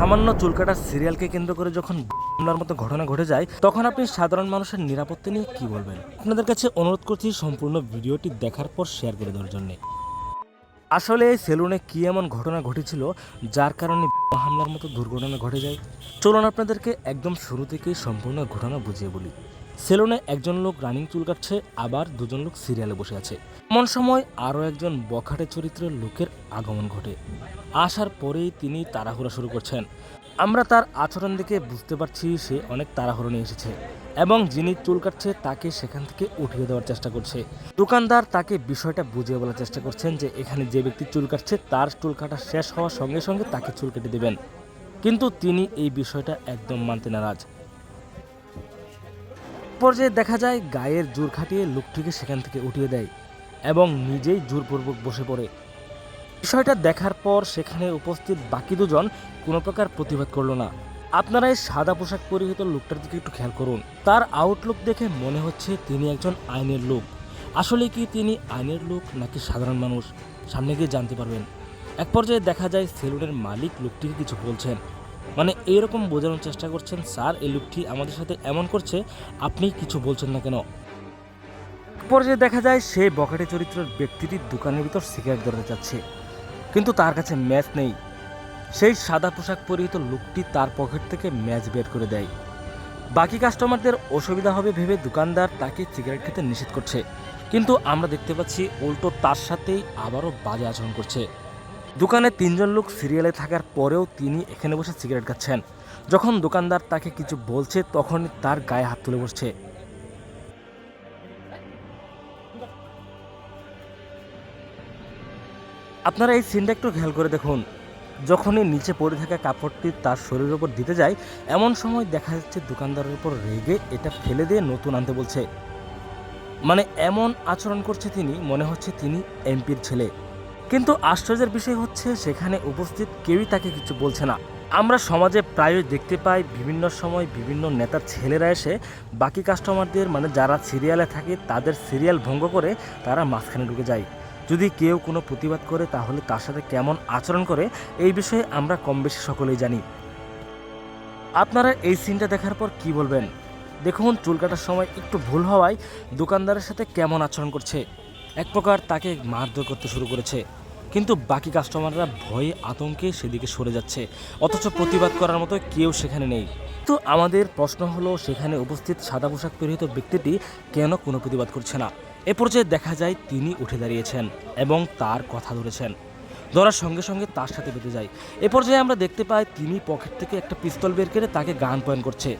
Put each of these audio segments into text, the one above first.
সামান্য চুলকাটার সিরিয়ালকে কেন্দ্র করে যখন হামলার মতো ঘটনা ঘটে যায়, তখন আপনি সাধারণ মানুষের নিরাপত্তা নিয়ে কি বলবেন? আপনাদের কাছে অনুরোধ করছি সম্পূর্ণ ভিডিওটি দেখার পর শেয়ার করে দেওয়ার জন্য। আসলে এই সেলুনে কি এমন ঘটনা ঘটেছিল, যার কারণে হামলার মতো দুর্ঘটনা ঘটে যায়? চলুন আপনাদেরকে একদম শুরু থেকেই সম্পূর্ণ ঘটনা বুঝিয়ে বলি। সেলুনে একজন লোক রানিং চুল কাটছে, আবার দুজন লোক সিরিয়ালে বসে আছে। এমন সময় আরও একজন বখাটে চরিত্রের লোকের আগমন ঘটে। আসার পরেই তিনি তাড়াহুড়া শুরু করছেন। আমরা তার আচরণ দেখে বুঝতে পারছি সে অনেক তাড়াহুড়ো নিয়ে এসেছে এবং যিনি চুল কাটছে তাকে সেখান থেকে উঠিয়ে দেওয়ার চেষ্টা করছে। দোকানদার তাকে বিষয়টা বুঝিয়ে বলার চেষ্টা করছেন যে এখানে যে ব্যক্তি চুল কাটছে তার চুল কাটা শেষ হওয়ার সঙ্গে সঙ্গে তাকে চুল কেটে দেবেন। কিন্তু তিনি এই বিষয়টা একদম মানতে নারাজ। পর্যায়ে দেখা যায় গায়ের জোর খাটিয়ে লোকটিকে সেখান থেকে উঠিয়ে দেয় এবং নিজেই জোরপূর্বক বসে পড়ে। বিষয়টা দেখার পর সেখানে উপস্থিত বাকি দুজন কোনো প্রকার প্রতিবাদ করল না। আপনারা এই সাদা পোশাক পরিহিত লোকটার দিকে একটু খেয়াল করুন। তার আউটলুক দেখে মনে হচ্ছে তিনি একজন আইনের লোক। আসলে কি তিনি আইনের লোক নাকি সাধারণ মানুষ? সামনে গিয়ে জানতে পারবেন। এক পর্যায়ে দেখা যায় সেলুনের মালিক লোকটিকে কিছু বলছেন। মানে এইরকম বোঝানোর চেষ্টা করছেন স্যার। এই লোকটি আমাদের সাথে এমন করছে, আপনি কিছু বলছেন না কেন? পর্যায়ে দেখা যায়, সে বকেটে চরিত্রের ব্যক্তিটি দোকানের ভিতর সিগারেট ধরতে যাচ্ছে। কিন্তু তার কাছে ম্যাচ নেই। সেই সাদা পোশাক পরিহিত লোকটি তার পকেট থেকে ম্যাচ বের করে দেয়। বাকি কাস্টমারদের অসুবিধা হবে ভেবে দোকানদার তাকে সিগারেট খেতে নিষেধ করছে। কিন্তু আমরা দেখতে পাচ্ছি, উল্টো তার সাথেই আবারও বাজে আচরণ করছে। দোকানে তিনজন লোক সিরিয়ালে থাকার পরেও তিনি এখানে বসে সিগারেট খাচ্ছেন। যখন দোকানদার তাকে কিছু বলছে তখন তার গায়ে হাত তুলে বসছে। আপনারা এই সিনটা একটু খেয়াল করে দেখুন। যখনই নিচে পড়ে থাকা কাপড়টি তার শরীরের উপর দিতে যায়, এমন সময় দেখা যাচ্ছে দোকানদারের উপর রেগে এটা ফেলে দিয়ে নতুন আনতে বলছে। মানে এমন আচরণ করছে তিনি, মনে হচ্ছে তিনি এমপির ছেলে। কিন্তু আশ্চর্যের বিষয় হচ্ছে, সেখানে উপস্থিত কেউই তাকে কিছু বলছে না। আমরা সমাজে প্রায়ই দেখতে পাই, বিভিন্ন সময় বিভিন্ন নেতার ছেলেরা এসে বাকি কাস্টমারদের মানে যারা সিরিয়ালে থাকে, তাদের সিরিয়াল ভঙ্গ করে তারা মাঝখানে ঢুকে যায়। যদি কেউ কোনো প্রতিবাদ করে, তাহলে তার সাথে কেমন আচরণ করে, এই বিষয়ে আমরা কম বেশি সকলেই জানি। আপনারা এই সিনটা দেখার পর কি বলবেন? দেখুন, চুল কাটার সময় একটু ভুল হওয়ায় দোকানদারের সাথে কেমন আচরণ করছে। এক প্রকার তাকে মারধর করতে শুরু করেছে। কিন্তু বাকি কাস্টমাররা ভয়ে আতঙ্কে সেদিকে সরে যাচ্ছে। অথচ প্রতিবাদ করার মতো কেউ সেখানে নেই। তো আমাদের প্রশ্ন হলো, সেখানে উপস্থিত সাদা পোশাক পরিহিত ব্যক্তিটি কেন কোনো প্রতিবাদ করছে না? এ পর্যায়ে দেখা যায়, তিনি উঠে দাঁড়িয়েছেন এবং তার কথা ধরেছেন। ধরার সঙ্গে সঙ্গে তার সাথে বেঁধে যায়। এ পর্যায়ে আমরা দেখতে পাই, তিনি পকেট থেকে একটা পিস্তল বের করে তাকে গান পয়েন্ট করছে।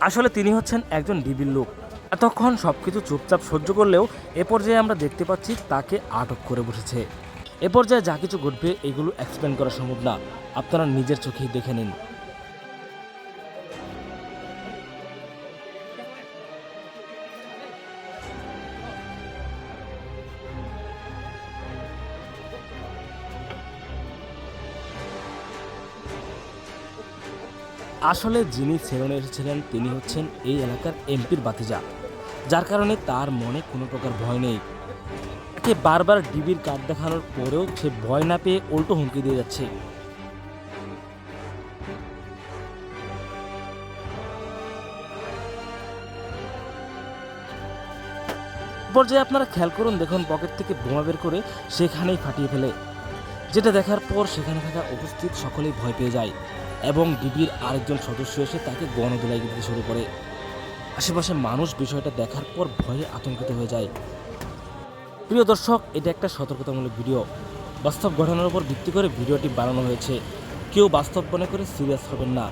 আসলে তিনি হচ্ছেন একজন ডিবির লোক। এতক্ষণ সব কিছু চুপচাপ সহ্য করলেও এ পর্যায়ে আমরা দেখতে পাচ্ছি তাকে আটক করে বসেছে। এ পর্যায়ে যা কিছু ঘটবে এগুলো এক্সপ্লেন করা সম্ভব না। আপনারা নিজের চোখেই দেখে নিন। আসলে যিনি সেলুনে এসেছিলেন, তিনি হচ্ছেন এই এলাকার এমপির বাতিজা যার কারণে তার মনে কোনো প্রকার ভয় নেই। তাকে বারবার ডিবির কার্ড দেখানোর পরেও সে ভয় না পেয়ে উল্টো হুমকি দিয়ে যাচ্ছে। পর্যায়ে আপনারা খেয়াল করুন, দেখুন পকেট থেকে বোমা বের করে সেখানেই ফাটিয়ে ফেলে। যেটা দেখার পর সেখানে থাকা উপস্থিত সকলেই ভয় পেয়ে যায় এবং ডিবির আরেকজন সদস্য এসে তাকে গণদোলাই দিতে শুরু করে। আশেপাশে মানুষ বিষয়টা দেখার পর ভয়ে আতঙ্কিত হয়ে যায়। প্রিয় দর্শক, এটা একটা সতর্কতামূলক ভিডিও। বাস্তব ঘটনার উপর ভিত্তি করে ভিডিওটি বানানো হয়েছে। কেউ বাস্তব মনে করে সিরিয়াস হবেন না।